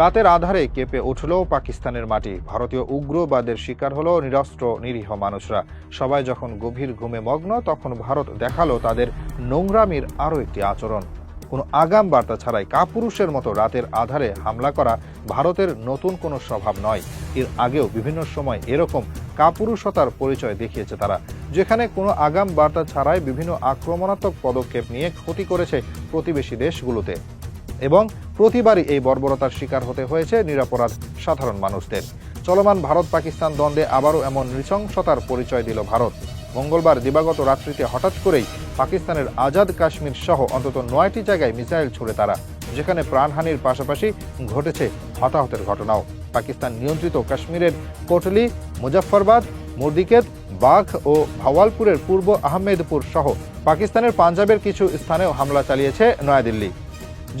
রাতের আধারে কেঁপে উঠল পাকিস্তানের মাটি। ভারতীয় উগ্রবাদের শিকার হলো নিরস্ত্র, নিরীহ মানুষরা। সবাই যখন গভীর ঘুমে মগ্ন, তখন ভারত দেখাল তাদের নোংরামির আরও একটি আচরণ। কোনো আগাম বার্তা ছাড়াই কাপুরুষের মতো রাতের আধারে হামলা করা ভারতের নতুন কোনো স্বভাব নয়। এর আগেও বিভিন্ন সময় এরকম কাপুরুষতার পরিচয় দেখিয়েছে তারা, যেখানে কোনো আগাম বার্তা ছাড়াই বিভিন্ন আক্রমণাত্মক পদক্ষেপ নিয়ে ক্ষতি করেছে প্রতিবেশী দেশগুলোতে। এবং প্রতিবারই এই বর্বরতার শিকার হতে হয়েছে নিরাপরাধ সাধারণ মানুষদের। চলমান ভারত পাকিস্তান দ্বন্দ্বে আবারও এমন নৃশংসতার পরিচয় দিল ভারত। মঙ্গলবার দিবাগত রাত্রিতে হঠাৎ করেই পাকিস্তানের আজাদ কাশ্মীর সহ অন্তত নয়টি জায়গায় মিসাইল ছুড়ে তারা, যেখানে প্রাণহানির পাশাপাশি ঘটেছে হতাহতের ঘটনাও। পাকিস্তান নিয়ন্ত্রিত কাশ্মীরের কোটলি, মুজফ্ফরবাদ, মুর্দিকেত, বাঘ ও ভাওয়ালপুরের পূর্ব আহমেদপুর সহ পাকিস্তানের পাঞ্জাবের কিছু স্থানেও হামলা চালিয়েছে নয়াদিল্লি।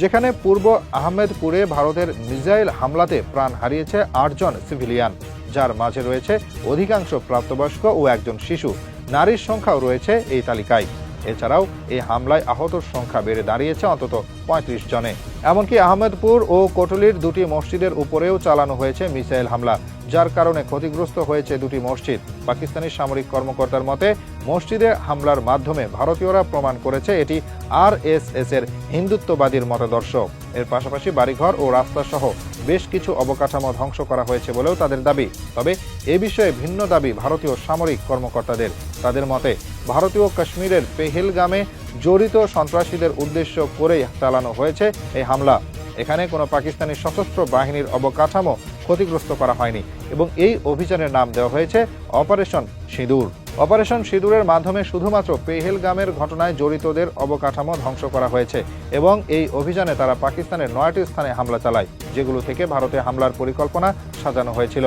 যেখানে পূর্ব আহমেদপুরে ভারতের মিসাইল হামলাতে প্রাণ হারিয়েছে আটজন সিভিলিয়ান। যার মাঝে রয়েছে অধিকাংশ প্রাপ্তবয়স্ক ও একজন শিশু। নারীর সংখ্যাও রয়েছে এই তালিকায়। এছাড়াও এই হামলায় আহতর সংখ্যা বেড়ে দাঁড়িয়েছে অন্তত পঁয়ত্রিশ জনে। এমনকি আহমেদপুর ও কোটলির দুটি মসজিদের উপরেও চালানো হয়েছে মিসাইল হামলা, যার কারণে ক্ষতিগ্রস্ত হয়েছে দুটি মসজিদ। পাকিস্তানি সামরিক কর্মকর্তার মতে, মসজিদে হামলার মাধ্যমে ভারতীয়রা প্রমাণ করেছে এটি আর এর হিন্দুত্ববাদীর মতাদর্শ। এর পাশাপাশি বাড়িঘর ও রাস্তা সহ বেশ কিছু অবকাঠামো ধ্বংস করা হয়েছে বলেও তাদের দাবি। তবে এ বিষয়ে ভিন্ন দাবি ভারতীয় সামরিক কর্মকর্তাদের। তাদের মতে ভারতীয় কাশ্মীরের পেহেলগামে জড়িত সন্ত্রাসীদের উদ্দেশ্য করেই চালানো হয়েছে এই হামলা। এখানে কোনো পাকিস্তানি সশস্ত্র বাহিনীর অবকাঠামো ক্ষতিগ্রস্ত করা হয়নি এবং এই অভিযানের নাম দেওয়া হয়েছে অপারেশন সিঁদুর। অপারেশন সিঁদুরের মাধ্যমে শুধুমাত্র পেহেলগামের ঘটনায় জড়িতদের অবকাঠামো ধ্বংস করা হয়েছে এবং এই অভিযানে তারা পাকিস্তানের নয়টি স্থানে হামলা চালায়। যেগুলো থেকে ভারতে হামলার পরিকল্পনা সাজানো হয়েছিল।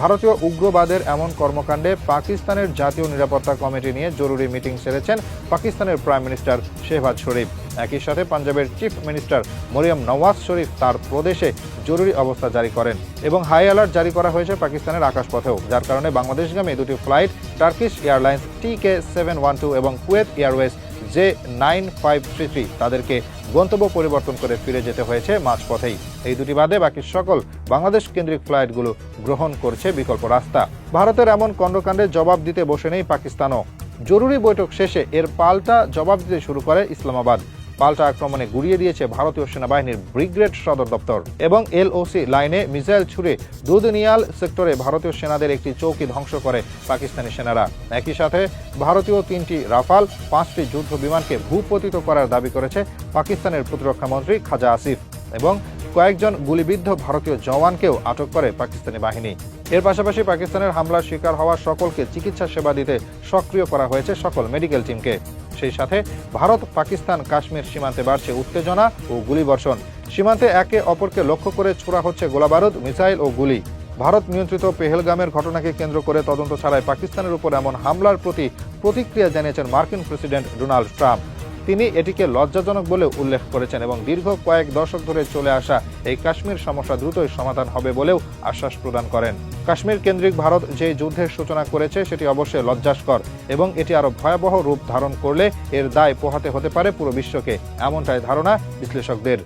ভারতীয় উগ্রবাদের এমন কর্মকাণ্ডে পাকিস্তানের জাতীয় নিরাপত্তা কমিটি নিয়ে জরুরি মিটিং সেরেছেন পাকিস্তানের প্রাইম মিনিস্টার শেহবাজ শরীফ। একই সাথে পাঞ্জাবের চিফ মিনিস্টার মরিয়ম নওয়াজ শরীফ তার প্রদেশে জরুরি অবস্থা জারি করেন এবং হাই অ্যালার্ট জারি করা হয়েছে পাকিস্তানের আকাশপথেও, যার কারণে বাংলাদেশগামী দুটি flight Turkish airlines T K seven one two এবং Kuwait airways J nine five three three তাদেরকে গন্তব্য পরিবর্তন করে ফিরে যেতে হয়েছে মাঝপথেই। এই দুটি বাদে বাকি সকল বাংলাদেশ কেন্দ্রিক ফ্লাইটগুলো গ্রহণ করছে বিকল্প রাস্তা। ভারতের এমন কণ্ডকাণ্ডে জবাব দিতে বসে নেই পাকিস্তানও। জরুরি বৈঠক শেষে এর পাল্টা জবাব দিতে শুরু করে ইসলামাবাদ। পাল্টা আক্রমণে গুড়িয়ে দিয়েছে ভারতীয় সেনাবাহিনীর ব্রিগেড সদর দপ্তর। এবং এলওসি লাইনে মিসাইল ছুড়ে দুদনিয়াল সেক্টরে ভারতীয় সেনাদের একটি চৌকি ধ্বংস করে পাকিস্তানি সেনারা। একই সাথে ভারতীয় তিনটি রাফাল, পাঁচটি যুদ্ধ বিমানকে ভূপতিত করার দাবি করেছে পাকিস্তানের প্রতিরক্ষা মন্ত্রী খাজা আসিফ এবং কয়েকজন গুলিবিদ্ধ ভারতীয় জওয়ানকেও আটক করে পাকিস্তানি বাহিনী। এর পাশাপাশি পাকিস্তানের হামলার শিকার হওয়া সকলকে চিকিৎসা সেবা দিতে সক্রিয় করা হয়েছে সকল মেডিকেল টিমকে। সেই সাথে ভারত, পাকিস্তান, কাশ্মীর সীমান্তে বাড়ছে উত্তেজনা ও গুলিবর্ষণ। সীমান্তে একে অপরকে লক্ষ্য করে ছোড়া হচ্ছে গোলাবারুদ, মিসাইল ও গুলি। ভারত নিয়ন্ত্রিত পেহেলগামের ঘটনাকে কেন্দ্র করে তদন্ত ছাড়াই পাকিস্তানের উপর এমন হামলার প্রতি প্রতিক্রিয়া জানিয়েছেন মার্কিন প্রেসিডেন্ট ডোনাল্ড ট্রাম্প। তিনি এটিকে লজ্জাজনক বলে উল্লেখ করেছেন এবং দীর্ঘ কয়েক দশক ধরে চলে আসা এই কাশ্মীর সমস্যা দ্রুতই সমাধান হবে বলেও আশ্বাস প্রদান করেন। কাশ্মীর কেন্দ্রিক ভারত যে যুদ্ধের সূচনা করেছে সেটি অবশ্যই লজ্জাস্কর এবং এটি আরও ভয়াবহ রূপ ধারণ করলে এর দায় পোহাতে হতে পারে পুরো বিশ্বকে, এমনটাই ধারণা বিশ্লেষকদের।